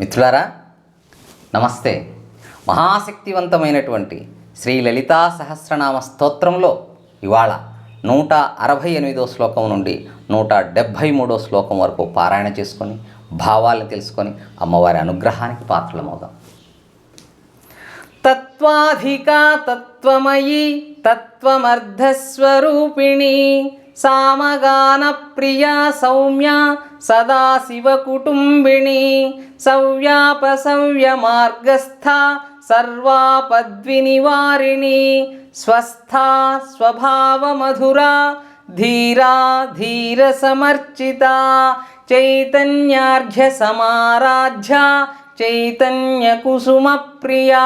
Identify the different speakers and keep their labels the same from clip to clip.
Speaker 1: మిత్రులారా నమస్తే. మహాశక్తివంతమైనటువంటి శ్రీ లలితా సహస్రనామ స్తోత్రంలో ఇవాళ నూట అరవై ఎనిమిదో శ్లోకం నుండి నూట డెబ్భై మూడో శ్లోకం వరకు పారాయణ చేసుకొని భావాలను తెలుసుకొని అమ్మవారి అనుగ్రహానికి పాత్రలమవుదాం. తత్వాధికా తత్వమయీ తత్వమర్ధస్వరూపిణి సామగాన ప్రియా సౌమ్య సదాశివ కుటుంబిణి సవ్యాపసవ్య మార్గస్థ సర్వాపద్వినివారిణి స్వస్థా స్వభావమధురా ధీరా ధీర సమర్చిత చైతన్యార్ఘ్య సమారాధ్య చైతన్య ప్రియా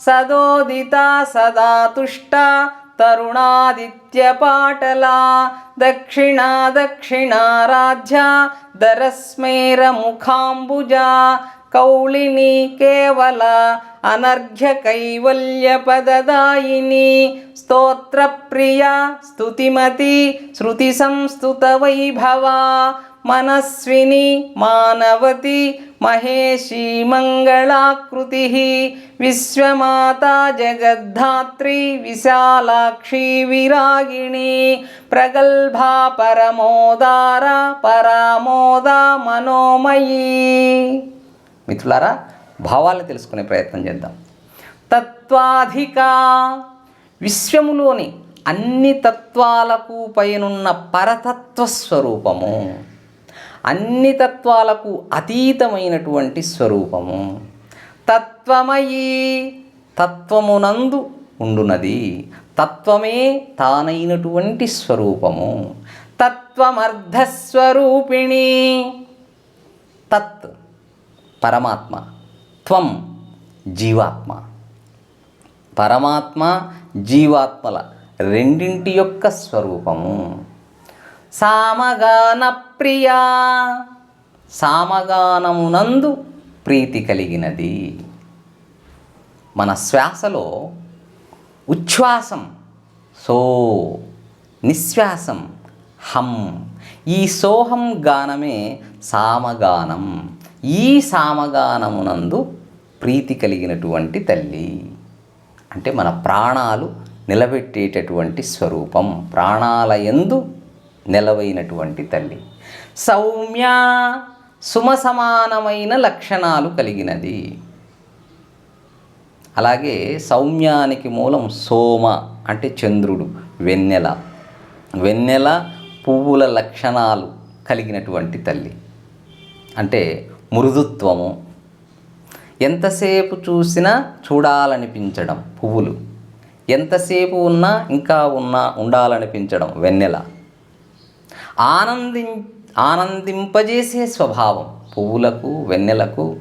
Speaker 1: సదోదిత సదా తుష్ట తరుణాదిత్య పాటలా దక్షిణా దక్షిణారాధ్య దరస్మేర ముఖాంబుజా కౌళిని కేవల అనర్ఘ్య కైవల్య మనస్విని మానవతి మహేషీ మంగళాకృతి. విశ్వమాత జగద్ధాత్రి విశాలాక్షి విరాగిణి. ప్రగల్భా పరమోదార పరామోద మనోమయీ. మిత్రులారా భావాలను తెలుసుకునే ప్రయత్నం చేద్దాం. తత్వాధిక విశ్వములోని అన్ని తత్వాలకు పైనున్న పరతత్వ స్వరూపము. అన్ని తత్వాలకు అతీతమైనటువంటి స్వరూపము. తత్వమయీ తత్వమునందు ఉండునది. తత్వమే తానైనటువంటి స్వరూపము. తత్వమర్ధస్వరూపిణి. తత్ పరమాత్మ. త్వం జీవాత్మ. పరమాత్మ జీవాత్మల రెండింటి యొక్క స్వరూపము. సామగాన ప్రియా. సామగానమునందు ప్రీతి కలిగినది. మన శ్వాసలో ఉచ్ఛ్వాసం సో నిశ్వాసం హం. ఈ సోహం గానమే సామగానం. ఈ సామగానమునందు ప్రీతి కలిగినటువంటి తల్లి. అంటే మన ప్రాణాలు నిలబెట్టేటటువంటి స్వరూపం. ప్రాణాలయందు నిలవైనటువంటి తల్లి. సౌమ్య సుమసమానమైన లక్షణాలు కలిగినది. అలాగే సౌమ్యానికి మూలం సోమ అంటే చంద్రుడు వెన్నెల. వెన్నెల పువ్వుల లక్షణాలు కలిగినటువంటి తల్లి. అంటే మృదుత్వము. ఎంతసేపు చూసినా చూడాలనిపించడం పువ్వులు. ఎంతసేపు ఉన్నా ఇంకా ఉన్నా ఉండాలనిపించడం వెన్నెల. ఆనంది ఆనందింపజేసే స్వభావం పువ్వులకు వెన్నెలకు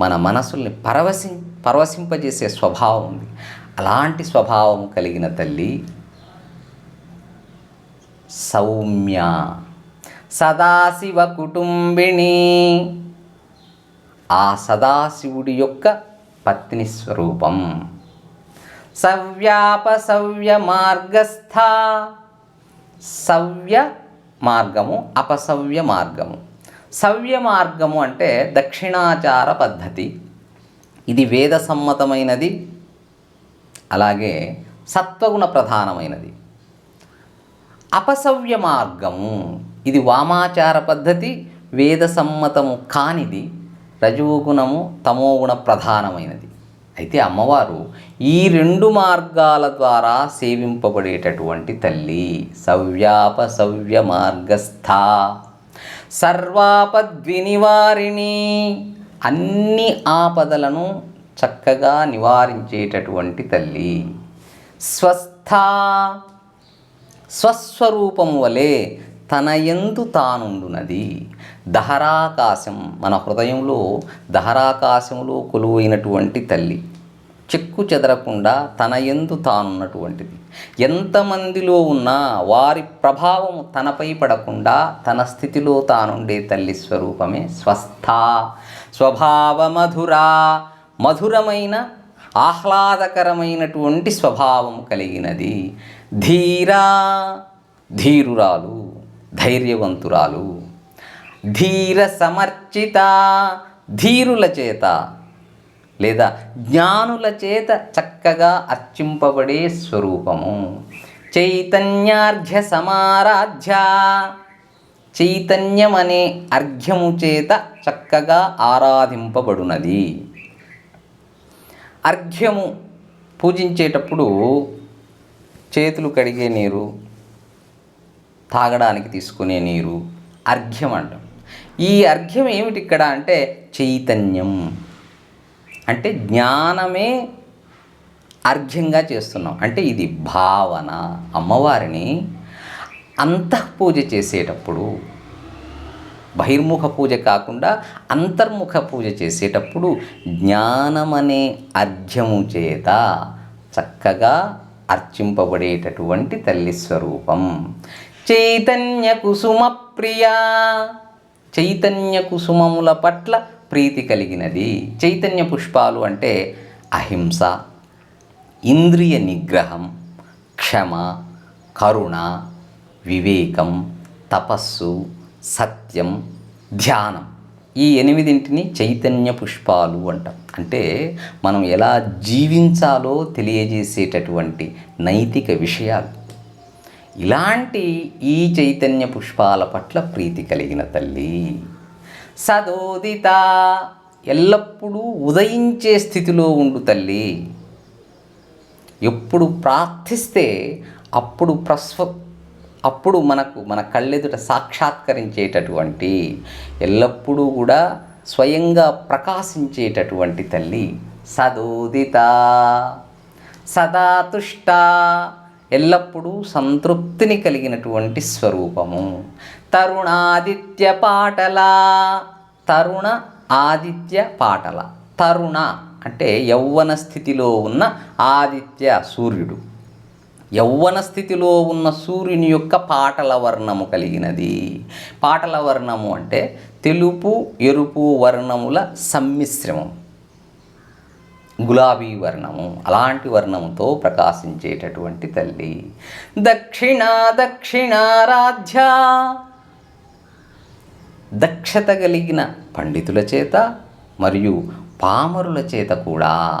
Speaker 1: మన మనసుల్ని పరవశి పరవశింపజేసే స్వభావం ఉంది. అలాంటి స్వభావం కలిగిన తల్లి సౌమ్య. సదాశివ కుటుంబిణి. ఆ సదాశివుడి యొక్క పత్ని స్వరూపం. సవ్యాపసవ్య మార్గస్థ. సవ్య మార్గము అపసవ్య మార్గము. సవ్య మార్గము అంటే దక్షిణాచార పద్ధతి. ఇది వేద సమ్మతమైనది అలాగే సత్వగుణ ప్రధానమైనది. అపసవ్య మార్గము ఇది వామాచార పద్ధతి వేద సమ్మతము కానిది రజోగుణము తమోగుణ ప్రధానమైనది. అయితే అమ్మవారు ఈ రెండు మార్గాల ద్వారా సేవింపబడేటటువంటి తల్లి. సవ్యాప సవ్య మార్గస్థ. సర్వాపద్వినివారిణి. అన్ని ఆపదలను చక్కగా నివారించేటటువంటి తల్లి. స్వస్థ. స్వస్వరూపము వలె తన ఎందు తానుండునది. దహరాకాశం మన హృదయంలో దహరాకాశంలో కొలువైనటువంటి తల్లి. చెక్కు చెదరకుండా తన ఎందు తానున్నటువంటిది. ఎంతమందిలో ఉన్నా వారి ప్రభావం తనపై పడకుండా తన స్థితిలో తానుండే తల్లి స్వరూపమే స్వస్థ స్వభావ మధురా మధురమైన ఆహ్లాదకరమైనటువంటి స్వభావం కలిగినది. ధీరా ధీరురాలు. ధైర్యవంతురాలు. ధీర సమర్చిత ధీరుల చేత లేదా జ్ఞానుల చేత చక్కగా అర్చింపబడే స్వరూపము. చైతన్యార్ఘ్య సమారాధ్య చైతన్యం అనే అర్ఘ్యము చేత చక్కగా ఆరాధింపబడునది. అర్ఘ్యము పూజించేటప్పుడు చేతులు కడిగే నీరు తాగడానికి తీసుకునే నీరు అర్ఘ్యం అంటాం. ఈ అర్ఘ్యం ఏమిటి ఇక్కడ అంటే చైతన్యం. అంటే జ్ఞానమే అర్ఘ్యంగా చేస్తున్నాం. అంటే ఇది భావన. అమ్మవారిని అంతఃపూజ చేసేటప్పుడు బహిర్ముఖ పూజ కాకుండా అంతర్ముఖ పూజ చేసేటప్పుడు జ్ఞానమనే అర్ఘ్యము చేత చక్కగా అర్చింపబడేటటువంటి తల్లి స్వరూపం. చైతన్య కుసుమ ప్రియా చైతన్య కుసుమముల పట్ల ప్రీతి కలిగినది. చైతన్య పుష్పాలు అంటే అహింస ఇంద్రియ నిగ్రహం క్షమ కరుణ వివేకం తపస్సు సత్యం ధ్యానం. ఈ ఎనిమిదింటిని చైతన్య పుష్పాలు అంటాం. అంటే మనం ఎలా జీవించాలో తెలియజేసేటటువంటి నైతిక విషయాలు. ఇలాంటి ఈ చైతన్య పుష్పాల పట్ల ప్రీతి కలిగిన తల్లి సదోదిత ఎల్లప్పుడూ ఉదయించే స్థితిలో ఉండు తల్లి. ఎప్పుడు ప్రార్థిస్తే అప్పుడు ప్రస్వ అప్పుడు మనకు మన కళ్ళెదుట సాక్షాత్కరించేటటువంటి ఎల్లప్పుడూ కూడా స్వయంగా ప్రకాశించేటటువంటి తల్లి సదోదిత సదా తుష్ట ఎల్లప్పుడూ సంతృప్తిని కలిగినటువంటి స్వరూపము. తరుణాదిత్య పాటల తరుణ ఆదిత్య పాటల. తరుణ అంటే యౌవన స్థితిలో ఉన్న ఆదిత్య సూర్యుడు. యౌవన స్థితిలో ఉన్న సూర్యుని యొక్క పాటల వర్ణము కలిగినది. పాటల వర్ణము అంటే తెలుపు ఎరుపు వర్ణముల సమ్మిశ్రమం. గులాబీ వర్ణము అలాంటి వర్ణముతో ప్రకాశించేటటువంటి తల్లి. దక్షిణ దక్షిణారాధ్య దక్షత కలిగిన పండితుల చేత మరియు పామరుల చేత కూడా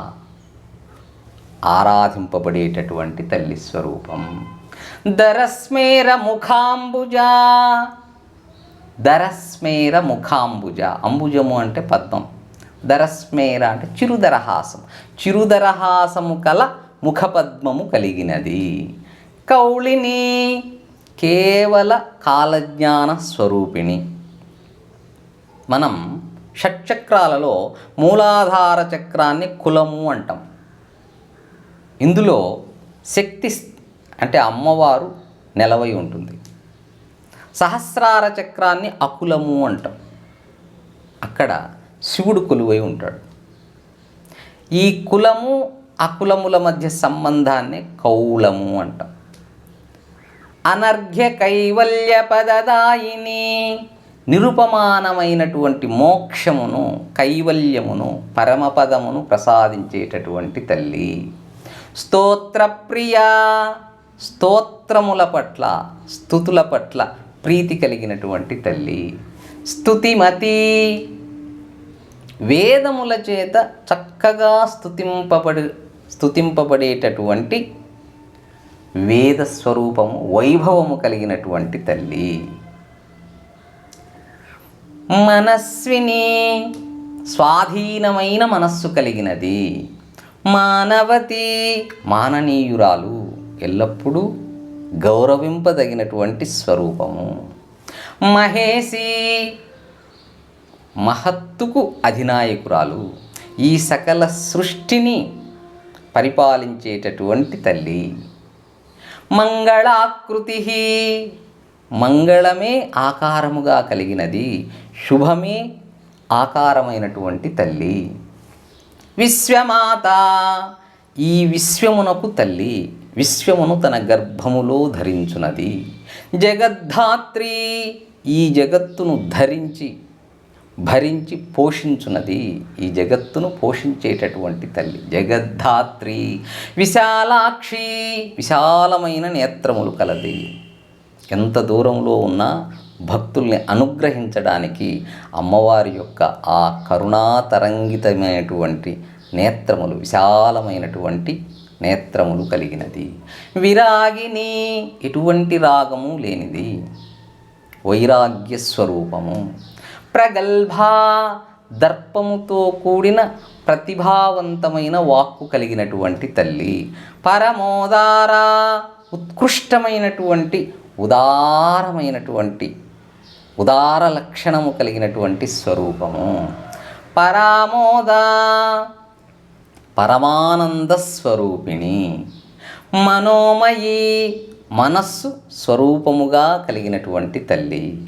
Speaker 1: ఆరాధింపబడేటటువంటి తల్లి స్వరూపం. దరస్మేర ముఖాంబుజ. దరస్మేర ముఖాంబుజ. అంబుజము అంటే పద్మం. దరస్మేర అంటే చిరుదరహాసం. చిరుదరహాసము కల ముఖపద్మము కలిగినది. కౌళిని కేవల కాలజ్ఞాన స్వరూపిణి. మనం షట్చక్రాలలో మూలాధార చక్రాన్ని కులము అంటాం. ఇందులో శక్తి అంటే అమ్మవారు నెలవై ఉంటుంది. సహస్రార చక్రాన్ని అకులము అంటాం. అక్కడ శివుడు కొలువై ఉంటాడు. ఈ కులము అకులముల మధ్య సంబంధాన్ని కౌలము అంటాం. అనర్ఘ్య కైవల్య పదదాయిని నిరుపమానమైనటువంటి మోక్షమును కైవల్యమును పరమపదమును ప్రసాదించేటటువంటి తల్లి. స్తోత్రప్రియ స్తోత్రముల పట్ల స్థుతుల పట్ల ప్రీతి కలిగినటువంటి తల్లి. స్థుతిమతి వేదముల చేత చక్కగా స్థుతింపబడి స్థుతింపబడేటటువంటి వేద స్వరూపము వైభవము కలిగినటువంటి తల్లి. మనస్విని స్వాధీనమైన మనస్సు కలిగినది. మానవతి మాననీయురాలు ఎల్లప్పుడూ గౌరవింపదగినటువంటి స్వరూపము. మహేశీ మహత్తుకు అధినాయకురాలు. ఈ సకల సృష్టిని పరిపాలించేటటువంటి తల్లి. మంగళాకృతి మంగళమే ఆకారముగా కలిగినది. శుభమే ఆకారమైనటువంటి తల్లి. విశ్వమాత. ఈ విశ్వమునకు తల్లి. విశ్వమును తన గర్భములో ధరించున్నది జగద్ధాత్రి ఈ జగత్తును ధరించి భరించి పోషించున్నది ఈ జగత్తును పోషించేటటువంటి తల్లి. జగద్ధాత్రి విశాలాక్షి విశాలమైన నేత్రములు కలది. ఎంత దూరంలో ఉన్నా భక్తుల్ని అనుగ్రహించడానికి అమ్మవారి యొక్క ఆ కరుణాతరంగితమైనటువంటి నేత్రములు విశాలమైనటువంటి నేత్రములు కలిగినది. విరాగిని ఎటువంటి రాగము లేనిది. వైరాగ్య స్వరూపము. ప్రగల్భ దర్పముతో కూడిన ప్రతిభావంతమైన వాక్కు కలిగినటువంటి తల్లి పరమోదార ఉత్కృష్టమైనటువంటి ఉదారమైనటువంటి ఉదార లక్షణము కలిగినటువంటి స్వరూపము. పరామోద పరమానంద స్వరూపిణి మనోమయీ మనస్సు స్వరూపముగా కలిగినటువంటి తల్లి.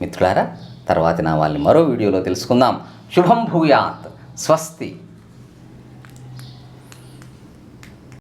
Speaker 1: మిత్రులారా తర్వాతి వాళ్ళని మరో వీడియోలో తెలుసుకుందాం. శుభం భూయాత్. స్వస్తి.